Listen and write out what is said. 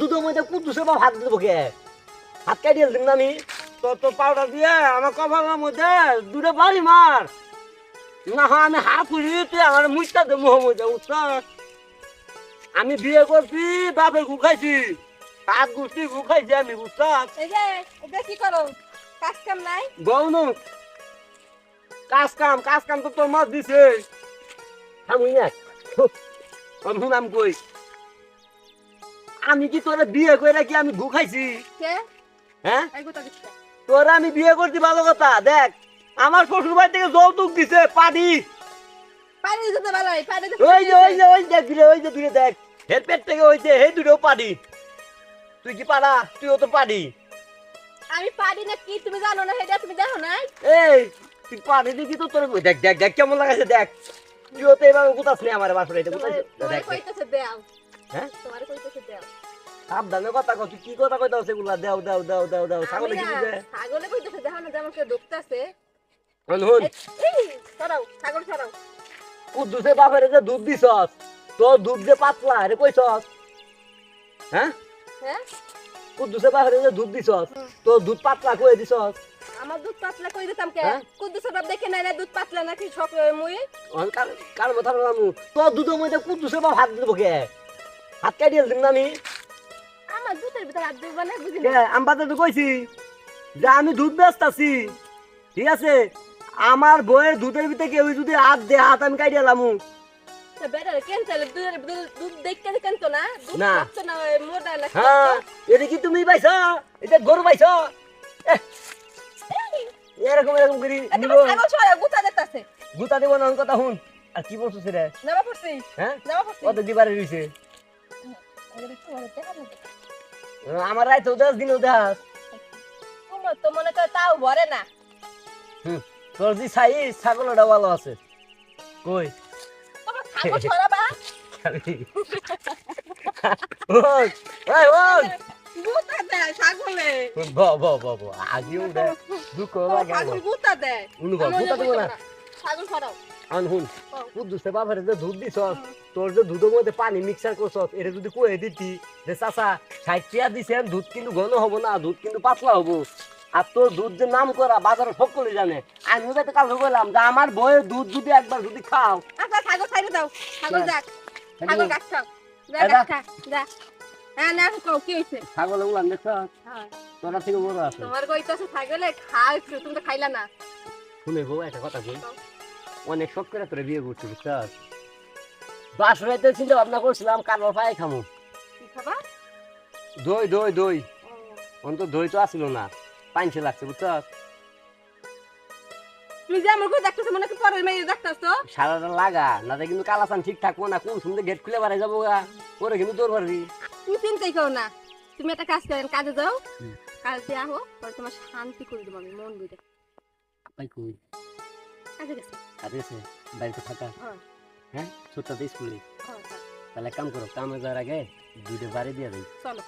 দুধের মধ্যে কুদ্দুসে বা হাত দেবো কে? হাত কাটিয়ে দিলাম না আমি? তো তো পাউডার দিয়ে আমার কপালের মধ্যে দুটো বাড়ি মার। না হয় আমি হাত পুরি তুই আমার মুখটা দে মুহ মধ্যে উৎসাহ আমি বিয়ে করছি বাপের গু খাইছি। হাত গুষ্টি গু খাইছি আমি বুঝতাম এই যে এটা কি করো? কাজ কাম নাই? গৌনু কাজ কাম কাজ কাম তো তোর মাছ দিছে। থামুই না। আমি শুনাম কই? আমি কি তোরা বিয়ে করে কি আমি গু খাইছি? হ্যাঁ? তোরা আমি বিয়ে করছি ভালো কথা। দেখ আমার শ্বশুর বাড়ি থেকে যৌতুক দিছে পানি ওই যে ওই যে ওই দেখ দূরে ওই যে দূরে দেখ। হের পেট থেকে হয়েছে হে দূরেও পানি তুই কি পারা তুইও তো পানি আমি পারি না কি তুমি জানো না সেটা তুমি দেখো না এই তুই পানি দেখি তো তোর দেখ দেখ দেখ কেমন লাগাছে দেখ। তুইও তো এভাবে কোথাস নেই আমার বাসরে এটা কোথায় দেখ হ্যাঁ? তোমার কইতেছে দেও। সাবধানে কথা তুই কি কথা কইতাও সেগুলা? দেও দেও দেও দেও দেও। ছাগলে কি দিছে ছাগলে কইতেছে দেখো না কেউ ঢুকতেছে হন এই সরাও ছাগল সরাও। কুদ্দুসে বাপের যে দুধ দিছস তোর দুধ যে পাতলা রে কইছস? হ্যাঁ? হ্যাঁ? কুদ্দুসে বাপের যে দুধ দিছস। তোর দুধ পাতলা কই দিছস? আমার দুধ পাতলা কই দিতাম কে? হ্যাঁ? বাপ দেখে নাই না দুধ পাতলা নাকি সব মুই? কার কার কথা বলামু তোর দুধের মধ্যে কুদ্দুসে বাপ হাত দেবো কে? হাত কাটিয়ে দিলাম না আমি? আমার দুধের ভিতরে হাত দিবা না বুঝি কে আমি বাজারে তো কইছি যে আমি দুধ বেচতাছি ঠিক আছে আমার বইয়ের দুধের ভিতরে কেউ যদি হাত দে হাত আমি কাটিয়ে লামু হ্যাঁ এটা কি তুমি পাইছ এটা গরু পাইছ এহ, এরকম এরকম করি নিব ছাগল ছড়া গুতা যেতেছে দিব না কথা শুন আর কি বলছিস রে হ্যাঁ কত দিবারে রইছে আমার রাইতে দশ দিন উদাস। তোমার তো মনে করে তাও ভরে না। তোর যে সাইজ ছাগলটা ভালো আছে। কই? তোমার ছাগল ছড়াবা ওই ওই ওই। গুতা দেয় ছাগলে। ব ব ব ব আজি উড়ে দুঃখ লাগে ছাগল গুতা গুতা দিব না। বাবারে যে দুধ তোর যে দুধের মধ্যে পানি মিক্সার করছস এটা যদি কয়ে দিতি যে চাচা ষাটটিয়া দিছেন দুধ কিন্তু ঘন হব না দুধ কিন্তু পাতলা হব। আর তোর দুধ যে নাম করা বাজারে সকলে জানে। আমিও যাতে কাল বললাম যে আমার বইয়ের দুধ যদি একবার যদি খাও। আচ্ছা ছাগল ছাইরে দাও। ছাগল যাক। ছাগল। গাছ খাও। যা এই গাছ যা। খা যা। হ্যাঁ না কও কি হইছে? ছাগল উলান দেখছ? হ্যাঁ। তোরা থেকে বড় আছে। তোমার কইতাছে ছাগলে খাও একটু তুমি তো খাইলা না। শুনে বউ একটা কথা বল অনেক শখ করে তোরে বিয়ে করছি বুঝছস বাস রাইতে চিন্তা ভাবনা করছিলাম কারবার পায়ে খামু। দই দই দই। অন্ত দই তো আসিল না পাইনছে লাগছে বুঝছস তুমি যে আমার কই মনে কি পরের মেয়ে দেখতেছো? সারাটা লাগা না কিন্তু কালাসান ঠিক থাকব না কোন সুন্দর গেট খুলে বাড়াই যাব গা কিন্তু পারবি তুমি চিন্তাই করো না তুমি একটা কাজ করেন কাজে যাও। কাজ আহো পরে তোমার শান্তি করে দেবো আমি মন বুঝে ভাই কই? কাজে গেছে। কাজে আছে বাড়িতে থাকা? হ্যাঁ। হ্যাঁ? ছোট্ট স্কুলে হ্যাঁ, তাহলে কাম করো কামে যাওয়ার আগে দুটো বাড়ি দিয়ে দিই চলো।